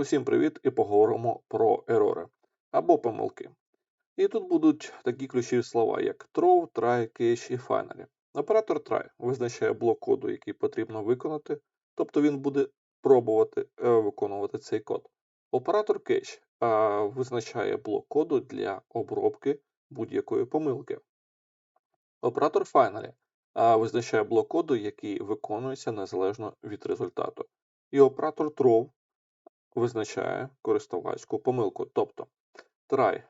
Усім привіт і поговоримо про ерори або помилки. І тут будуть такі ключові слова, як throw, try, cache і finally. Оператор try визначає блок коду, який потрібно виконати, тобто він буде пробувати е, виконувати цей код. Оператор cache е, визначає блок коду для обробки будь-якої помилки. Оператор finally визначає блок коду, який виконується незалежно від результату. І оператор throw визначає користувацьку помилку. Тобто try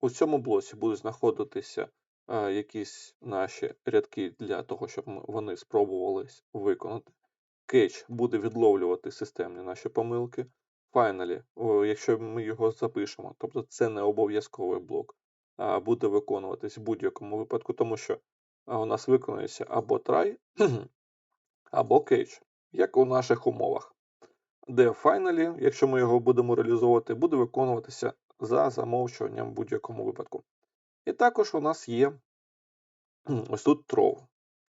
у цьому блоці будуть знаходитися е, якісь наші рядки для того, щоб вони спробувались виконати. Catch буде відловлювати системні наші помилки. Finally, якщо ми його запишемо, тобто це не обов'язковий блок, а буде виконуватись в будь-якому випадку, тому що у нас виконується або try, або catch, як у наших умовах де finally, якщо ми його будемо реалізовувати, буде виконуватися за замовчуванням в будь-якому випадку. І також у нас є ось тут throw.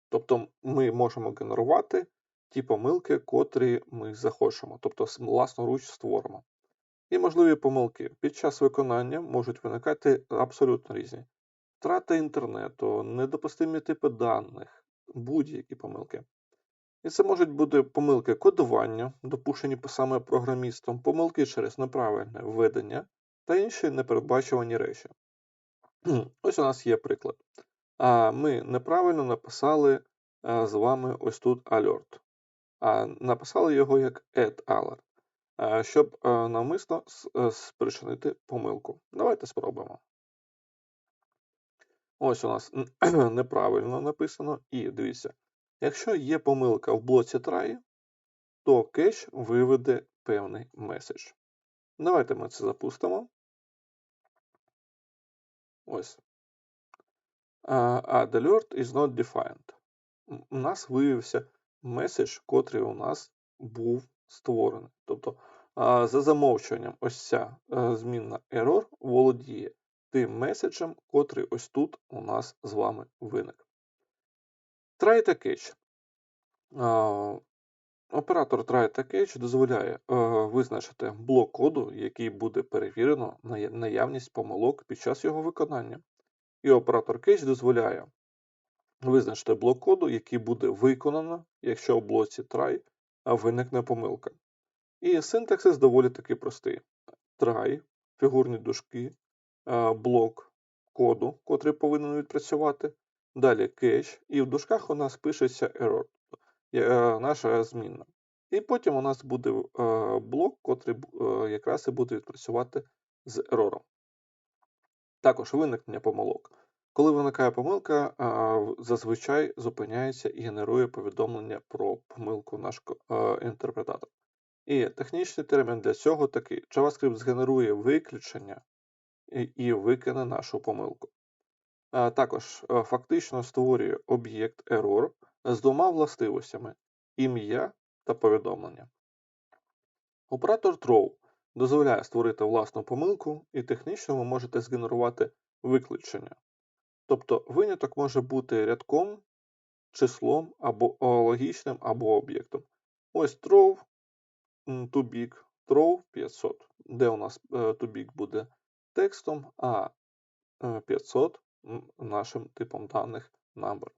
Тобто ми можемо генерувати ті помилки, котрі ми захочемо, тобто власноруч створимо. І можливі помилки під час виконання можуть виникати абсолютно різні. Втрата інтернету, недопустимі типи даних, будь-які помилки. І це можуть бути помилки кодування, допущені саме програмістом, помилки через неправильне введення та інші непередбачувані речі. Ось у нас є приклад. А Ми неправильно написали з вами ось тут alert. А написали його як add alert, щоб навмисно спричинити помилку. Давайте спробуємо. Ось у нас неправильно написано, і дивіться. Якщо є помилка в блоці try, то кеш виведе певний меседж. Давайте ми це запустимо. Ось. Add alert is not defined. У нас виявився меседж, котрий у нас був створений. Тобто, за замовчуванням, ось ця змінна error володіє тим меседжем, котрий ось тут у нас з вами виник. Try та catch. Оператор try та catch дозволяє визначити блок коду, який буде перевірено на наявність помилок під час його виконання. І оператор catch дозволяє визначити блок коду, який буде виконано, якщо в блоці try виникне помилка. І синтаксис доволі таки простий. Try, фігурні дужки, блок коду, котрий повинен відпрацювати. Далі кеш, і в дужках у нас пишеться error, е, наша змінна. І потім у нас буде е, блок, котрий е, якраз і буде відпрацювати з ерором. Також виникнення помилок. Коли виникає помилка, зазвичай зупиняється і генерує повідомлення про помилку наш інтерпретатор. І технічний термін для цього такий: JavaScript згенерує виключення і викине нашу помилку. Також е, фактично створює об'єкт error з двома властивостями ім'я та повідомлення. Оператор throw дозволяє створити власну помилку, і технічно ви можете згенерувати виключення. Тобто виняток може бути рядком, числом або логічним або об'єктом. Ось throw to big, throw 500, де у нас е, to big буде текстом, а 500 е, нашим типом даних number.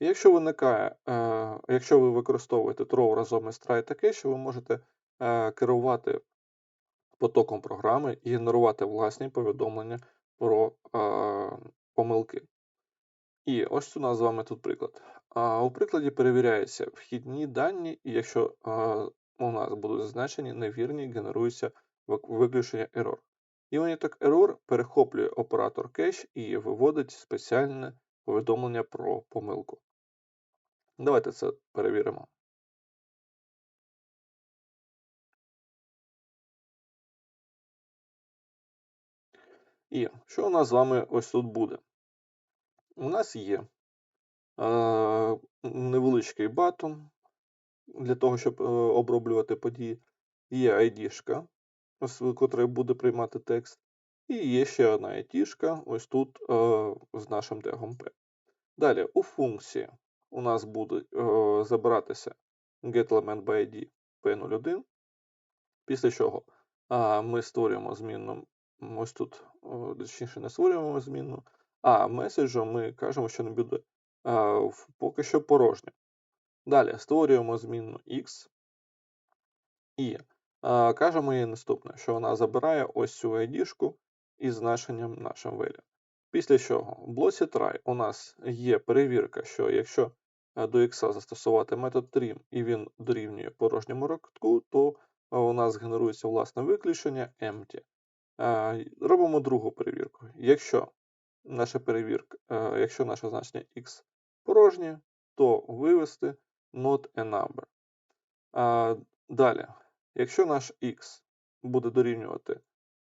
Якщо виникає, е, якщо ви використовуєте throw разом із try таке, що ви можете е, керувати потоком програми і генерувати власні повідомлення про е, помилки. І ось у нас з вами тут приклад. У прикладі перевіряються вхідні дані, і якщо у нас будуть зазначені невірні, генерується виключення error. Unitок Error перехоплює оператор кеш і виводить спеціальне повідомлення про помилку. Давайте це перевіримо. І що у нас з вами ось тут буде? У нас є е, невеличкий батон для того, щоб е, оброблювати події. Є ID-шка, котра буде приймати текст. І є ще одна айтішка, ось тут е, з нашим тегом P. Далі, у функції у нас буде е, забиратися getElementById P01, після чого а, ми створюємо змінну. Ось тут, точніше, не створюємо змінну, а меседжу ми кажемо, що не буде в- поки що порожнє. Далі створюємо змінну x і кажемо їй наступне, що вона забирає ось цю ID-шку із значенням нашим value. Після чого в блоці try у нас є перевірка, що якщо е, до x застосувати метод trim і він дорівнює порожньому рядку, то е, у нас генерується власне виключення empty. Робимо другу перевірку. Якщо наша перевірка, е, якщо наше значення x порожнє, то вивести not a number. Далі, якщо наш x буде дорівнювати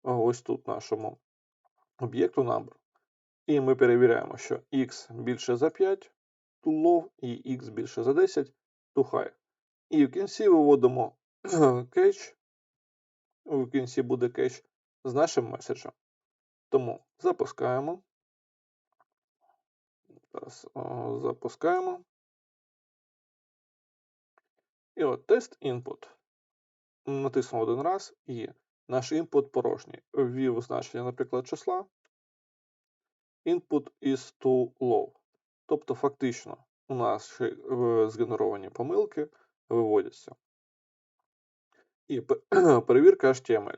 ось тут нашому об'єкту number, і ми перевіряємо, що x більше за 5 to low і x більше за 10 to high. І в кінці виводимо кетч, в кінці буде кетч з нашим меседжем. Тому запускаємо. Запускаємо. І от тест input. Натиснув один раз, і наш інпут порожній. Ввів значення, наприклад, числа. Input is too low. Тобто, фактично, у нас е, згенеровані помилки виводяться. І перевірка HTML.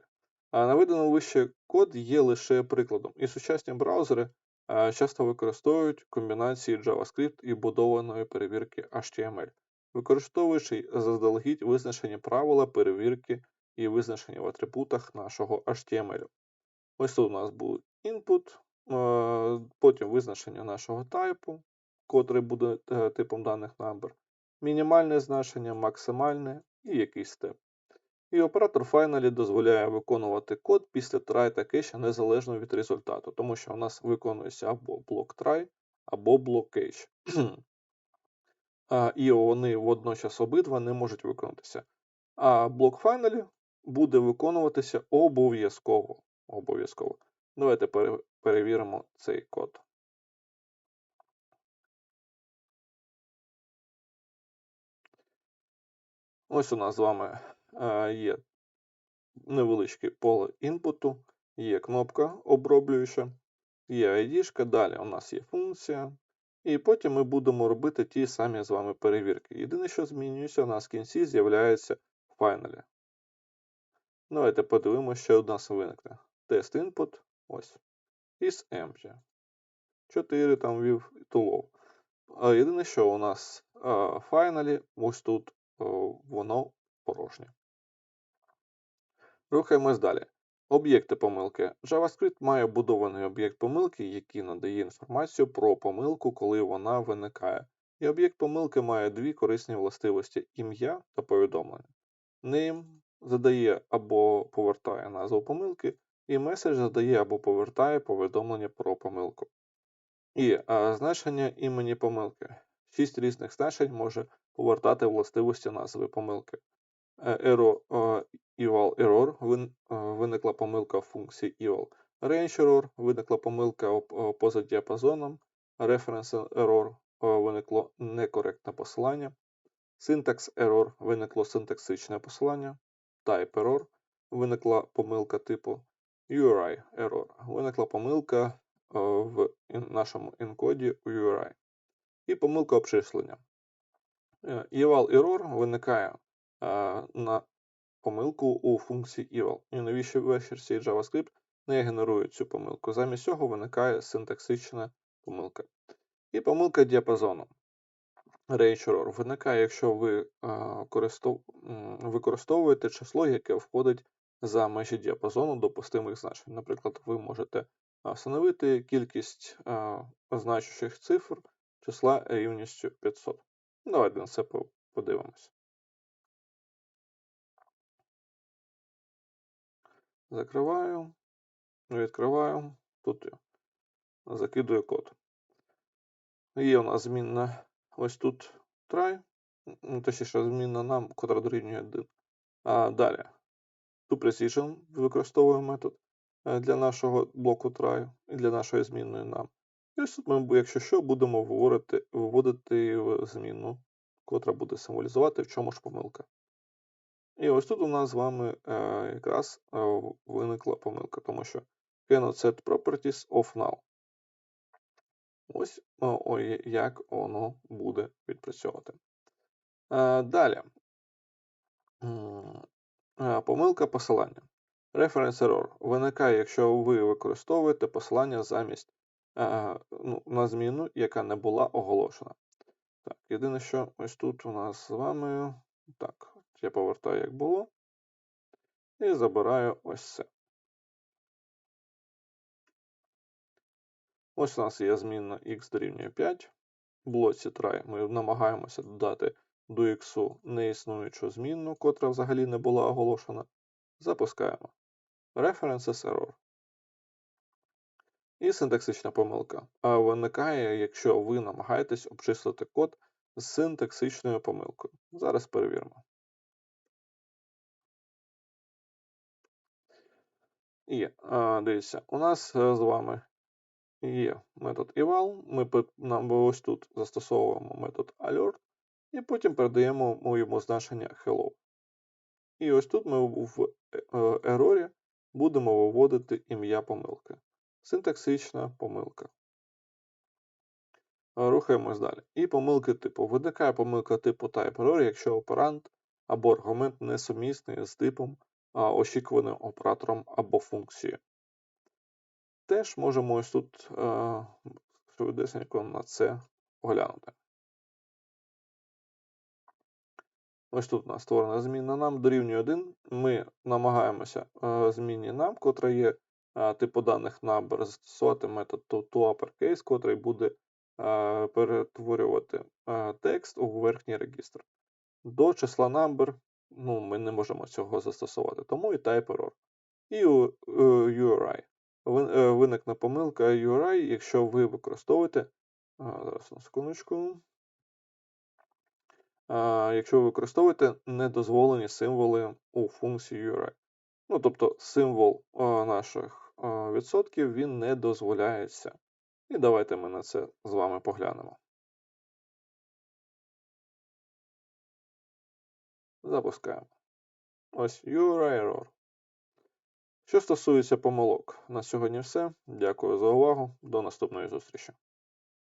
А наведений вище код є лише прикладом, і сучасні браузери часто використовують комбінації JavaScript і будованої перевірки HTML, використовуючи заздалегідь визначені правила перевірки і визначені в атрибутах нашого HTML. Ось тут у нас буде input, е, потім визначення нашого типу, котрий буде е, типом даних number, мінімальне значення, максимальне і якийсь степ. І оператор Finally дозволяє виконувати код після try та catch незалежно від результату, тому що у нас виконується або блок try, або блок catch. А, І вони водночас обидва не можуть виконатися. А блок Finally буде виконуватися обов'язково. Обов'язково. Давайте пере- перевіримо цей код. Ось у нас з вами е, є невеличке поле інпуту, є кнопка оброблююча, є ID, далі у нас є функція, і потім ми будемо робити ті самі з вами перевірки. Єдине, що змінюється, у нас в кінці з'являється Finally. Давайте подивимося, що у нас виникне. Тест input, ось. Is empty. 4 там ввів to low. Єдине, що у нас Finally, ось тут воно порожнє. Рухаємось далі. Об'єкти помилки. JavaScript має будований об'єкт помилки, який надає інформацію про помилку, коли вона виникає. І об'єкт помилки має дві корисні властивості ім'я та повідомлення. Name задає або повертає назву помилки, і message задає або повертає повідомлення про помилку. І а, значення імені помилки. Шість різних значень може повертати властивості назви помилки. Е, Error, е, eval error е, виникла помилка в функції eval. Range error виникла помилка поза діапазоном. Reference error виникло некоректне посилання. Syntax error виникло синтаксичне посилання. Type error виникла помилка типу URI error. Виникла помилка в нашому енкоді URI. І помилка обчислення. Eval error виникає на помилку у функції eval. І новіші версії JavaScript не генерують цю помилку. Замість цього виникає синтаксична помилка. І помилка діапазону. Range error виникає, якщо ви використовуєте число, яке входить за межі діапазону допустимих значень. Наприклад, ви можете встановити кількість значущих цифр числа рівністю 500. Давайте на це по- подивимось. Закриваю, відкриваю, тут закидую код. Є у нас змінна ось тут try, точніше змінна нам, котра дорівнює 1. А далі toPrecision використовуємо метод е, для нашого блоку try і для нашої змінної нам. І ось тут ми, якщо що, будемо виводити, виводити в котра буде символізувати, в чому ж помилка. І ось тут у нас з вами е, якраз е, виникла помилка, тому що cannot set properties of null. Ось о, ой, як воно буде відпрацьовувати. Е, далі. Е, Помилка посилання. Reference error виникає, якщо ви використовуєте посилання замість е, ну, на зміну, яка не була оголошена. Так, єдине, що ось тут у нас з вами. Так, я повертаю, як було. І забираю ось це. Ось у нас є змінна x дорівнює 5. В блоці try ми намагаємося додати до x неіснуючу змінну, котра взагалі не була оголошена. Запускаємо. References error. І синтаксична помилка. А виникає, якщо ви намагаєтесь обчислити код з синтаксичною помилкою. Зараз перевіримо. І дивіться, у нас е, з вами є метод eval. Ми нам ось тут застосовуємо метод alert, і потім передаємо йому значення hello. І ось тут ми в е, е, ерорі будемо виводити ім'я помилки. Синтаксична помилка. Е, Рухаємось далі. І помилки типу. Виникає помилка типу type error, якщо оперант або аргумент несумісний з типом очікуваним оператором або функцією. Теж можемо ось тут е, швидесенько на це поглянути. Ось тут у нас створена змінна нам дорівнює 1. Ми намагаємося е, змінні нам, котра є е, типу даних number, застосувати метод toUpperCase, котрий буде е, перетворювати е, текст у верхній регістр. До числа number ну, ми не можемо цього застосувати, тому і type error. І е, URI. Е, Виникне помилка URI, якщо ви використовуєте. Зараз на секундочку. Якщо ви використовуєте недозволені символи у функції URI. Ну, тобто символ наших відсотків він не дозволяється. І давайте ми на це з вами поглянемо. Запускаємо. Ось URI error. Що стосується помилок, на сьогодні все. Дякую за увагу. До наступної зустрічі.